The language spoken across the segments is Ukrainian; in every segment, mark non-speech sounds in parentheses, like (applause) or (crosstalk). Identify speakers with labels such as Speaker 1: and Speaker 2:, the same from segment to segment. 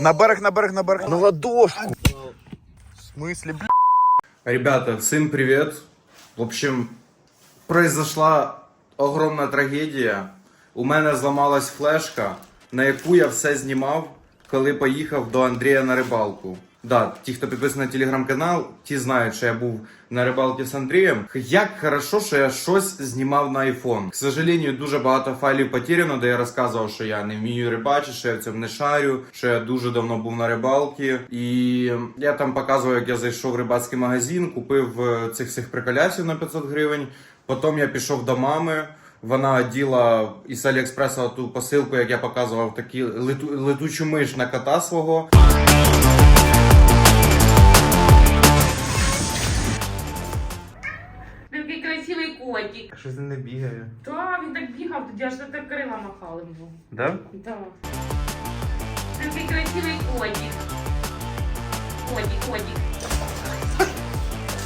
Speaker 1: На берег, на берег, на берег. На ладошку. В смысле, бля?
Speaker 2: Ребята, всем привет. В общем, произошла огромна трагедія. У мене зламалась флешка, на яку я все знімав, коли поїхав до Андрія на рибалку. Да, ті, хто підписаний на телеграм-канал, ті знають, що я був на рибалці з Андрієм. Як хорошо, що я щось знімав на iPhone. К сожалению, дуже багато файлів потеряно, де я розказував, що я не вмію рибачити, що я в цьому не шарю, що я дуже давно був на рибалці. І я там показував, як я зайшов в рибацький магазин, купив е, цих всіх приколясів на 500 гривень. Потім я пішов до мами. Вона оділа із Аліекспреса ту посилку, як я показував, такі лету, летучу миш на кота свого. Щось не бігає.
Speaker 3: Та, він так бігав, тоді аж так крила махали йому.
Speaker 2: Да?
Speaker 3: Да. Такий красивий котик. Котик, котик.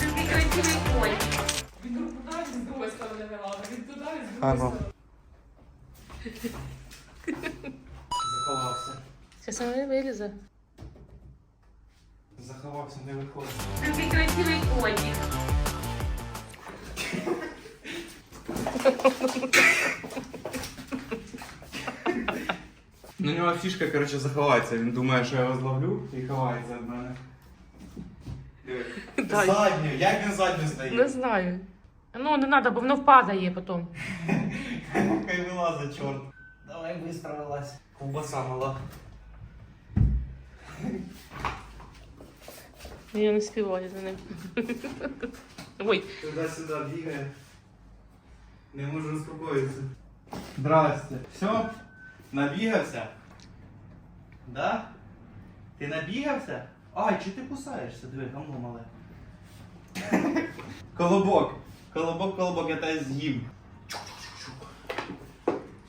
Speaker 3: Такий красивий котик. Він туди, він з другої сторони вела, він туди, він з другої сторони.
Speaker 2: Заховався.
Speaker 3: Зараз вона вилізе.
Speaker 2: Заховався, не виходить.
Speaker 3: Такий красивий котик.
Speaker 2: Ну, у нього фішка, коротше, заховається. Він думає, що я його зловлю і ховається від мене.
Speaker 3: Дай.
Speaker 2: Задню, як він задню
Speaker 3: Не знаю. Ну, не треба, бо воно впадає потім.
Speaker 2: Хай вилазить, чорт. Давай висправилась. Ковбаса мала.
Speaker 3: Я не співаю за ним. Ой,
Speaker 2: Туди-сюди бігає. Не можу успокоїтися. Здрасте. Все? Набігався? Да? Ти набігався? Ай, чи ти кусаєшся? Диви, гамно мале. (laughs) Колобок. Колобок, колобок, я тебе з'їм.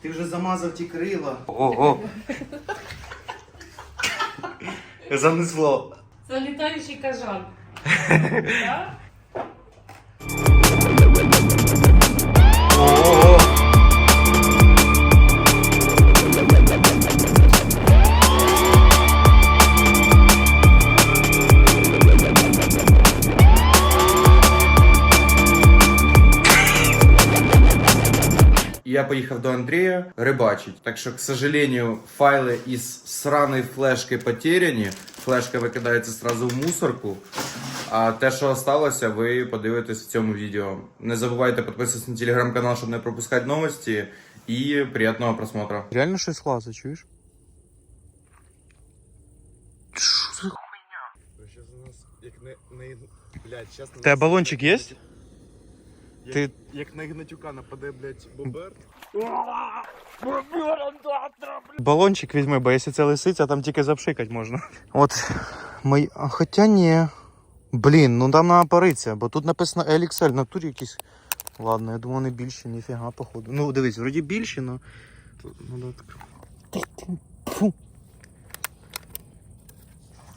Speaker 2: Ти вже замазав ті крила. Ого. (laughs) Занесло.
Speaker 3: це літаючий кажан. (laughs) Так?
Speaker 2: Я поїхав до Андрія рибачить. Так що, к сожалению, файли із сраної флешки потеряні. Флешка викидається сразу в мусорку. А те, що осталося, ви подивитесь в цьому відео. Не забувайте підписатися на телеграм-канал, щоб не пропускати новості. І приємного просмотру.
Speaker 1: Реально щось лазить, чуєш?
Speaker 4: Як на, на блядь, на
Speaker 1: Тебе балончик є? Ти-
Speaker 4: як на Гнатюка нападе, блядь, бобер.
Speaker 1: Балончик візьми, бо якщо це лисиця, там тільки запшикать можна. От, мої... а, хоча ні. Блін, ну там треба париться, бо тут написано LXL, на турі якісь. Ладно, я думаю, вони більші, ніфіга, походу. Ну, дивись, вроді більші, но. Ну.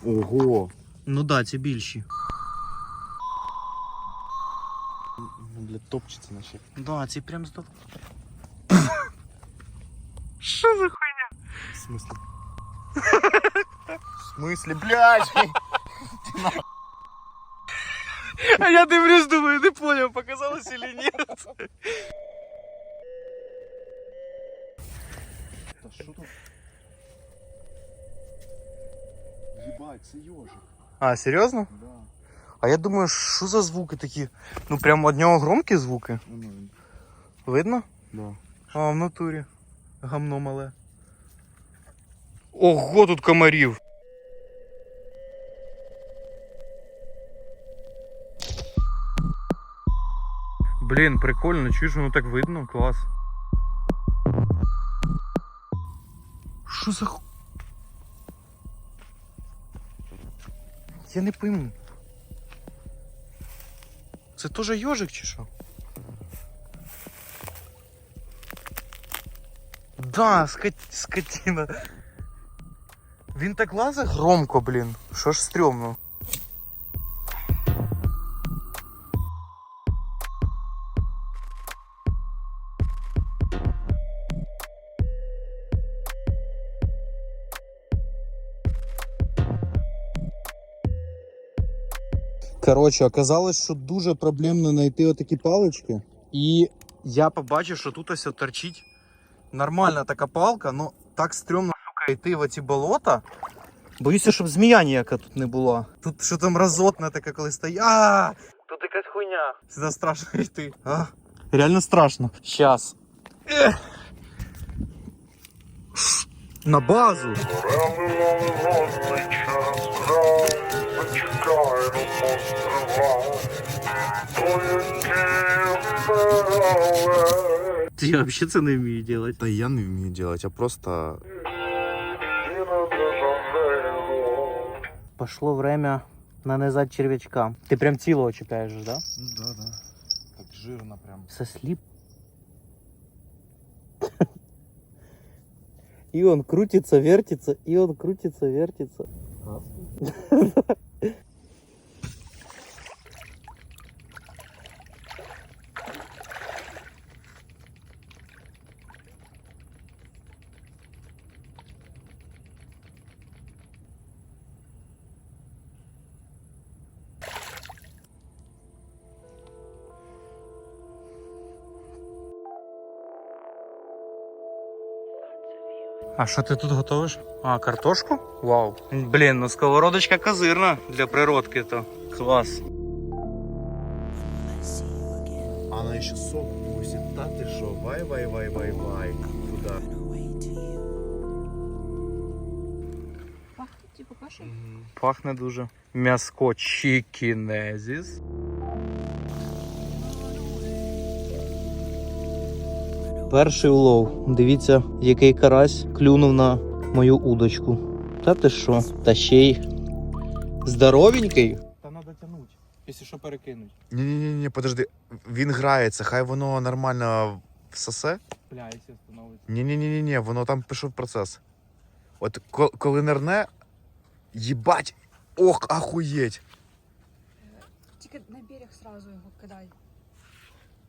Speaker 1: Ого. Ну да, ці більші.
Speaker 4: Блядь, топчеться наче.
Speaker 1: Да, ці прям здав. Що за хуйня?
Speaker 4: В смысле?
Speaker 1: В смысле, блядь? А я дивлюсь, думаю, не понял, показалось или нет.
Speaker 4: Та що тут? Єбать, це йожик.
Speaker 1: А, серйозно?
Speaker 4: Да.
Speaker 1: А я думаю, що за звуки такі? Ну прям од нього громкі звуки. Видно?
Speaker 4: Да.
Speaker 1: А, в натурі. Гамно мале. Ого, тут комарів. Блін, прикольно, чуєш, воно так видно, клас. Що за. Я не пойму. Це теж йожик чи що? Да, скот... скотина. Він так лазить громко, блін. Що ж стрьомно.
Speaker 2: Коротше, оказалось, що дуже проблемно знайти отакі палички. І я побачив, що тут ось торчить нормальна така палка, ну так стрьомно, сука, йти в оці болота. Боюся, щоб змія ніяка тут не була. Тут що там разотне таке, коли стоїть. А! Тут якась хуйня. Сюди страшно йти. А? Реально страшно. Щас. Ех. На базу. Я вообще це не вмію делать.
Speaker 4: Та я не вмію делать, а просто...
Speaker 2: Пошло время нанизать червячка. Ты прям цілого чіпляєш, да?
Speaker 4: Ну да, да. Так жирно прям.
Speaker 2: Сосліп. (laughs) И он крутится, вертится, и он крутится, вертится. (laughs) А що ти тут готовиш? А, картошку? Вау. Блін, ну сковородочка козирна для природки то. Клас.
Speaker 4: Она еще сок пустит. Та ты шо? Вай, вай, вай, вай, вай. Туда.
Speaker 3: Пахнет типу кашей?
Speaker 2: Пахне дуже. М'яско чікінезіс. Перший улов. Дивіться, який карась клюнув на мою удочку. Та ти що? Та ще й здоровенький. Та треба тягнути, якщо що перекинуть.
Speaker 4: Ні-ні-ні, подожди. Він грається, хай воно нормально всосе.
Speaker 2: Бля, якщо становиться.
Speaker 4: Ні-ні-ні, воно там пішов процес. От коли нерне, їбать, ох, ахуєть.
Speaker 5: Тільки на берег сразу його кидай.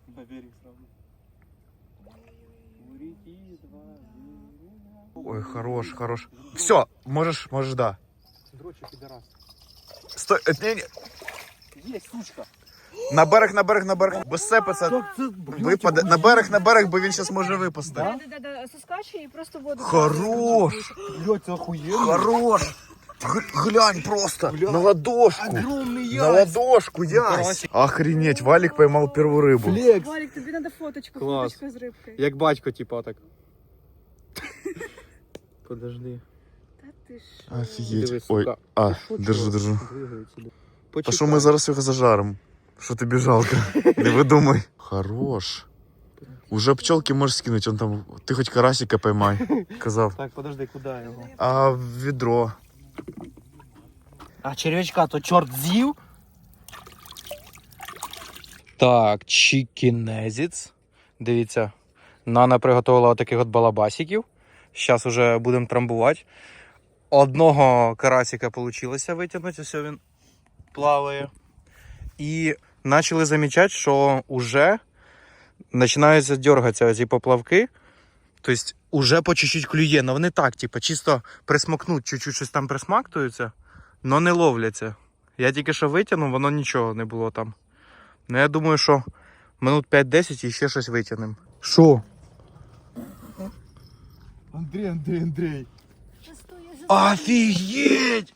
Speaker 2: На берег сразу.
Speaker 4: Ой, хорош, хорош. Все, можеш, можеш, да.
Speaker 2: Дрочі підарас.
Speaker 4: Стой, е, ні, ні.
Speaker 2: Є, сучка.
Speaker 4: На берег, на берег, на берег. Без це випаде. На берег, на берег, бо він зараз може випасти.
Speaker 5: Да, да, да, соскачує і просто воду.
Speaker 4: Хорош!
Speaker 2: Блять, це охуєнно.
Speaker 4: Хорош! Глянь просто! На ладошку!
Speaker 2: Огромний
Speaker 4: На ладошку, ясь! Охренеть, Валик поймал первую рыбу.
Speaker 2: Флекс.
Speaker 5: Валік, тобі треба фоточку,
Speaker 2: Клас.
Speaker 5: фоточку з рибкою.
Speaker 2: Як батько, типа так. (laughs) Подожди.
Speaker 5: Та ти що?
Speaker 4: Офігеть.
Speaker 2: сука.
Speaker 4: Ой, а,
Speaker 2: Що
Speaker 4: держу,
Speaker 2: чого?
Speaker 4: держу.
Speaker 2: Двигається.
Speaker 4: А що ми зараз його зажаримо? Що тобі жалко? (laughs) Не видумай. Хорош. Уже пчелки можеш скинути, он там. Ти хоч карасика поймай. (laughs) Казав.
Speaker 2: Так, подожди, куди його?
Speaker 4: А в відро.
Speaker 2: А червячка то чорт з'їв. Так, чікінезіц. Дивіться, Нана приготувала таких от балабасиків. Зараз уже будемо трамбувати. Одного карасика вийшло витягнути, ось він плаває. І почали замічати, що вже починаються дергатися ці поплавки. Тобто, уже по чуть-чуть клює, але вони так, типу, чисто присмокнуть, чуть-чуть щось там присмактуються, але не ловляться. Я тільки що витягнув, воно нічого не було там. Ну я думаю, що минут 5-10 і ще щось витягнемо. Що?
Speaker 4: Андрій, Андрій, Андрій.
Speaker 2: Офігеть!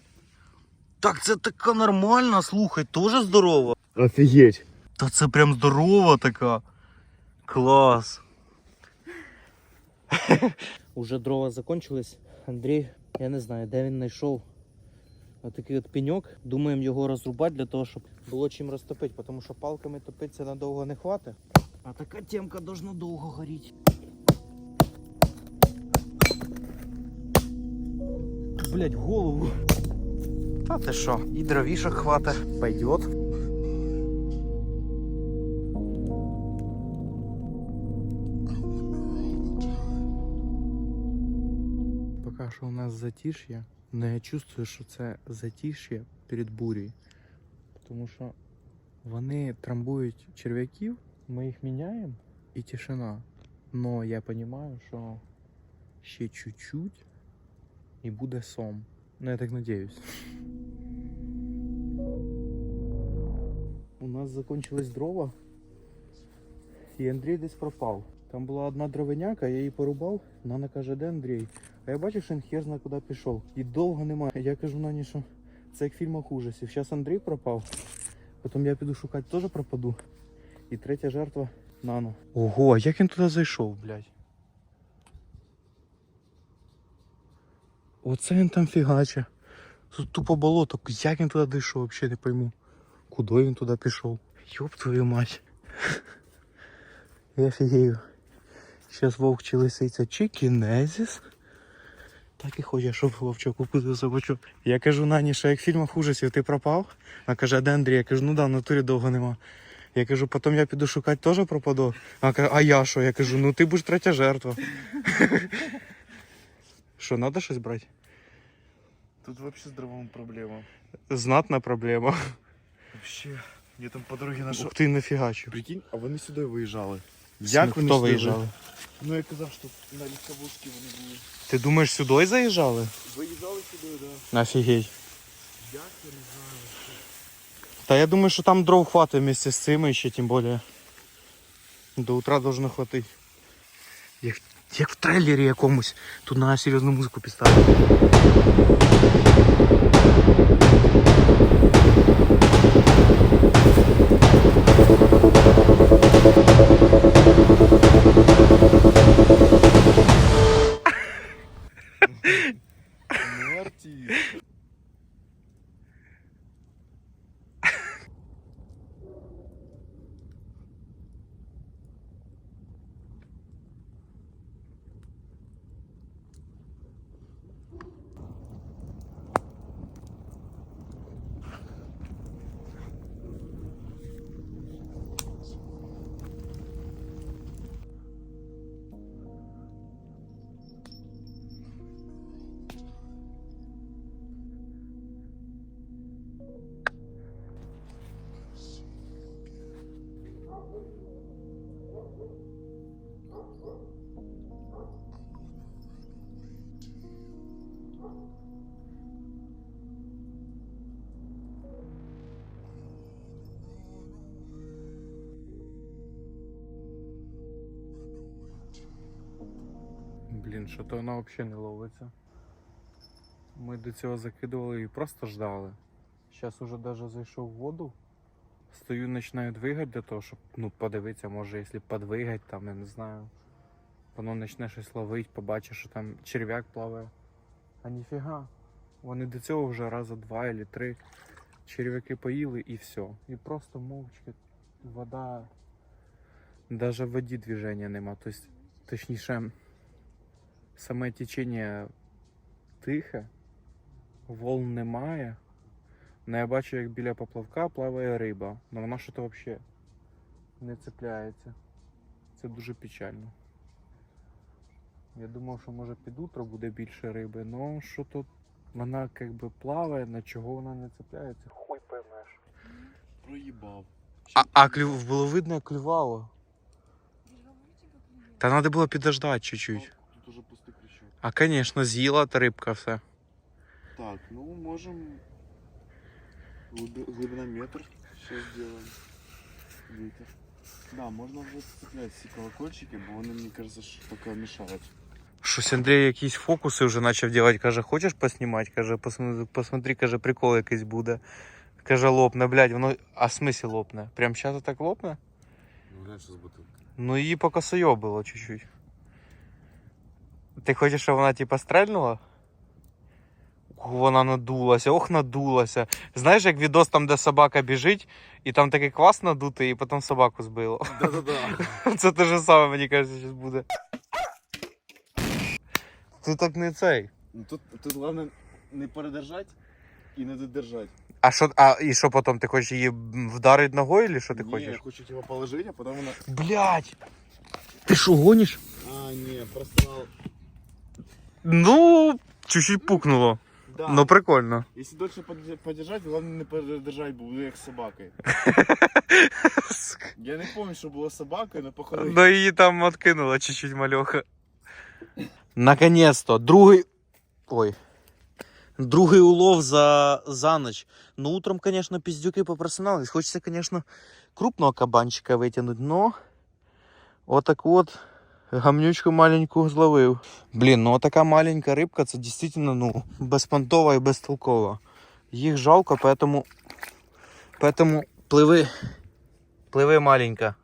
Speaker 2: Так це така нормальна, слухай, теж здорова.
Speaker 4: Офігеть.
Speaker 2: Та це прям здорова така. Клас. (laughs) Уже дрова закончились. Андрій, я не знаю, де він знайшов отакий от пеньок. Думаємо його розрубати для того, щоб було чим розтопити, тому що палками топитися надовго не хватить. А така темка должна довго горіти. Блять, голову. Та ти що, і дровішок хватить. Пойдет. Поки що у нас затиш'я, але я чувствую, що це затиш'я перед бурею. Тому що вони трамбують черв'яків, ми їх міняємо і тишина. Но я розумію, що ще чуть-чуть і буде сом. Ну, я так надіюсь. У нас закончились дрова. І Андрій десь пропав. Там була одна дровиняка, я її порубав. Нана каже, де Андрій? А я бачив, що він хер зна куди пішов. І довго немає. Я кажу Нані, що це як в фільмах ужасів. Зараз Андрій пропав. Потім я піду шукати, теж пропаду. І третя жертва Нана. Ого, а як він туди зайшов, блядь? Оце він там фігаче. Тут тупо болото. Як він туди дійшов, взагалі не пойму. Куди він туди пішов? Йоп твою мать. (laughs) Я офігею. Зараз вовк чи лисиця чи кінезіс. Так і хоче, щоб вовчок укусив собачок. Я кажу Нані, що як в фільмах ужасів ти пропав. Вона каже, а де Андрій? Я кажу, ну да, в натурі довго нема. Я кажу, потім я піду шукати, теж пропаду. Вона каже, а я що? Я кажу, ну ти будеш третя жертва. (laughs) Що, треба щось брати?
Speaker 4: Тут с дровом проблема.
Speaker 2: Знатна проблема.
Speaker 4: Вообще. Я там по дорогі нашов.
Speaker 2: Ух ти нафігачив.
Speaker 4: Прикинь, а вони сюди виїжджали.
Speaker 2: Як
Speaker 4: вони
Speaker 2: хто
Speaker 4: сюди
Speaker 2: виїжджали?
Speaker 4: Ну я казав, що на лісовозці вони були.
Speaker 2: Ти думаєш, сюди заїжджали?
Speaker 4: Виїжджали сюди, да.
Speaker 2: Офігеть.
Speaker 4: Як я не знаю.
Speaker 2: Та я думаю, що там дров хватить вместе з цими ще тим більше. До утра должно хватить. Як, як в трейлері якомусь. Тут на серйозну музику підставити. Блін, що то вона взагалі не ловиться. Ми до цього закидували і просто ждали. Зараз уже даже зайшов в воду. Стою, починаю двигати для того, щоб ну, подивитися, може, якщо подвигати, там, я не знаю. Воно почне щось ловити, побачиш, що там черв'як плаває. А ніфіга. Вони до цього вже раза два або три черв'яки поїли і все. І просто мовчки вода. Даже в воді движення нема. Тобто, точніше, саме течення тихе, волн немає. Ну, я бачу, як біля поплавка плаває риба, але вона що то взагалі не цепляється. Це дуже печально. Я думав, що може під утро буде більше риби, але що то вона якби плаває, на чого вона не цепляється, хуй поймеш.
Speaker 4: Проїбав.
Speaker 2: А, а клюв, було видно, як клювало. Та треба було підождати чуть-чуть. А, звісно, з'їла та рибка все.
Speaker 4: Так, ну можем глуби- глубина метр. Сейчас сделаем. Ветер. Да, можно уже цеплять все колокольчики, бо вони, мені кажется, що пока мешають.
Speaker 2: Щось Андрій якісь фокуси вже почав робити. Каже, хочеш поснімати? Каже, посмотри, посмотри, каже, прикол якийсь буде. Каже, лопне, блядь, воно. А смисл лопне? Прям зараз так лопне?
Speaker 4: Ну, глянь, що з бутилки.
Speaker 2: Ну її поки сойобило чуть-чуть. Ти хочеш, щоб вона типа стрельнула? Вона надулася, ох, надулася. Знаєш, як відос там, де собака біжить, і там такий квас надутий, і потім собаку збило.
Speaker 4: Да-да-да. (laughs)
Speaker 2: Це те ж саме, мені кажеться, зараз буде. Ти так не цей.
Speaker 4: Ну, Тут, тут главное не передержать і не додержать.
Speaker 2: А що, а і що потім? Ти хочеш її вдарити ногою, чи що ти
Speaker 4: Ні,
Speaker 2: хочеш?
Speaker 4: я хочу тебе положить, а потом вона...
Speaker 2: Блять! Ти що гониш?
Speaker 4: А, ні, просрал.
Speaker 2: Ну, чуть-чуть пукнуло.
Speaker 4: Да.
Speaker 2: Ну прикольно.
Speaker 4: Если дольше подержать, подержать, главное не передержать, бо буду як з собакою. (laughs) Я не пам'ятаю, що було з собакою, але походу...
Speaker 2: Ну її там откинула чуть-чуть мальоха. Наконец-то, другий. Ой. Другий улов за, за ночь. Ну, утром, конечно, пиздюки попросинались. Хочется, конечно, крупного кабанчика витягнуть, но отак от гамнючку маленьку зловив. Блін, ну така маленька рибка, це дійсно ну, безпонтова і безтолкова. Їх жалко, поэтому, поэтому пливи. Пливи маленька.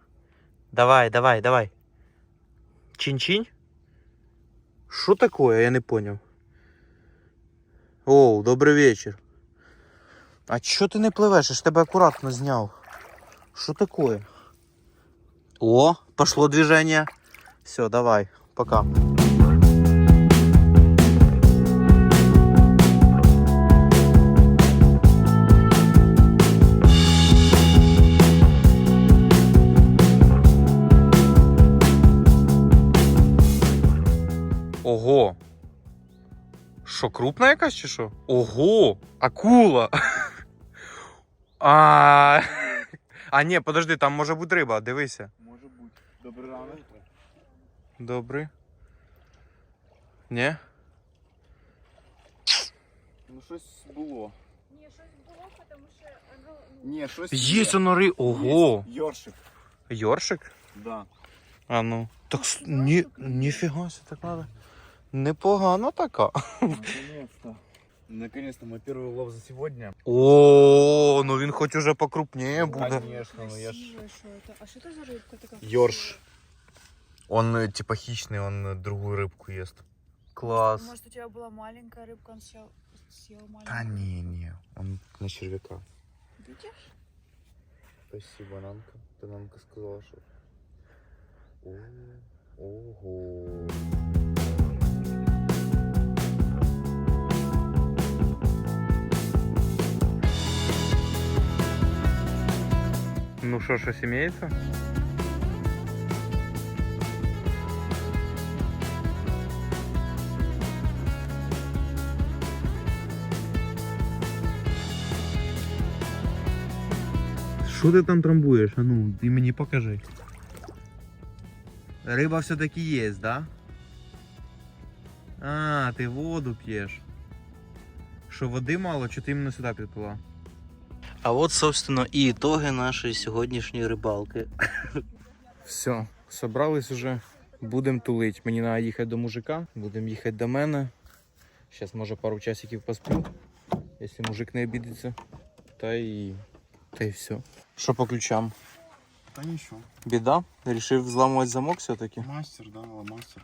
Speaker 2: Давай, давай, давай. Чин-чинь? Що такое? Я не понял. Оу, добрий вечір. А чого ти не пливеш? Я ж тебе акуратно зняв. Що такое? О, пошло движение. Все, давай, пока. Ого. Що, крупна якась чи що? Ого! Акула! А, (laughs) а ні, подожди, там може бути риба, дивися.
Speaker 4: Може бути. Добрий ранок.
Speaker 2: Добрий. Ні?
Speaker 4: Ну щось було.
Speaker 5: Ні, щось було, тому що воно, ну,
Speaker 4: Ні, щось
Speaker 2: Є сонари. Ого!
Speaker 4: Йоршик.
Speaker 2: Йоршик?
Speaker 4: Да.
Speaker 2: А ну. Так с- ні, ніфіга себе так надо. Непогано така.
Speaker 4: Наконец-то. Наконец-то мой первый улов за сегодня.
Speaker 2: О, ну він хоч уже покрупніє буде.
Speaker 4: Конечно, ну я ж...
Speaker 5: красиво, що це. А що це за рибка така?
Speaker 2: Йорш. Он э, типа хищный, он э, другую рыбку ест. Класс.
Speaker 5: Может, у тебя была маленькая рыбка, он съел, съел маленькую.
Speaker 2: Да не, не, он на червяка.
Speaker 5: Видишь?
Speaker 2: Спасибо, Нанка. Ты Нанка сказала, что... О, ого. Ну что, что имеется? Що ти там трамбуєш? А ну, ти мені покажи. Риба все-таки є, да? А, ти воду п'єш. Що води мало, чи ти іменно сюди підпила? А от, собственно, і ітоги нашої сьогоднішньої рибалки. Все, собрались уже. Будемо тулить. Мені треба їхати до мужика, будемо їхати до мене. Зараз, може, пару часиків посплю, якщо мужик не обідеться. Та і. Та й все. Що по ключам?
Speaker 4: Та ничего.
Speaker 2: Біда? Рішив взламувати замок все-таки.
Speaker 4: Мастер, да, мастер.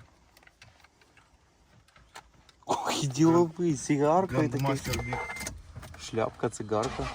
Speaker 2: Ох, і діловий, цигарка і такий.
Speaker 4: Мастер биг.
Speaker 2: Шляпка, цигарка.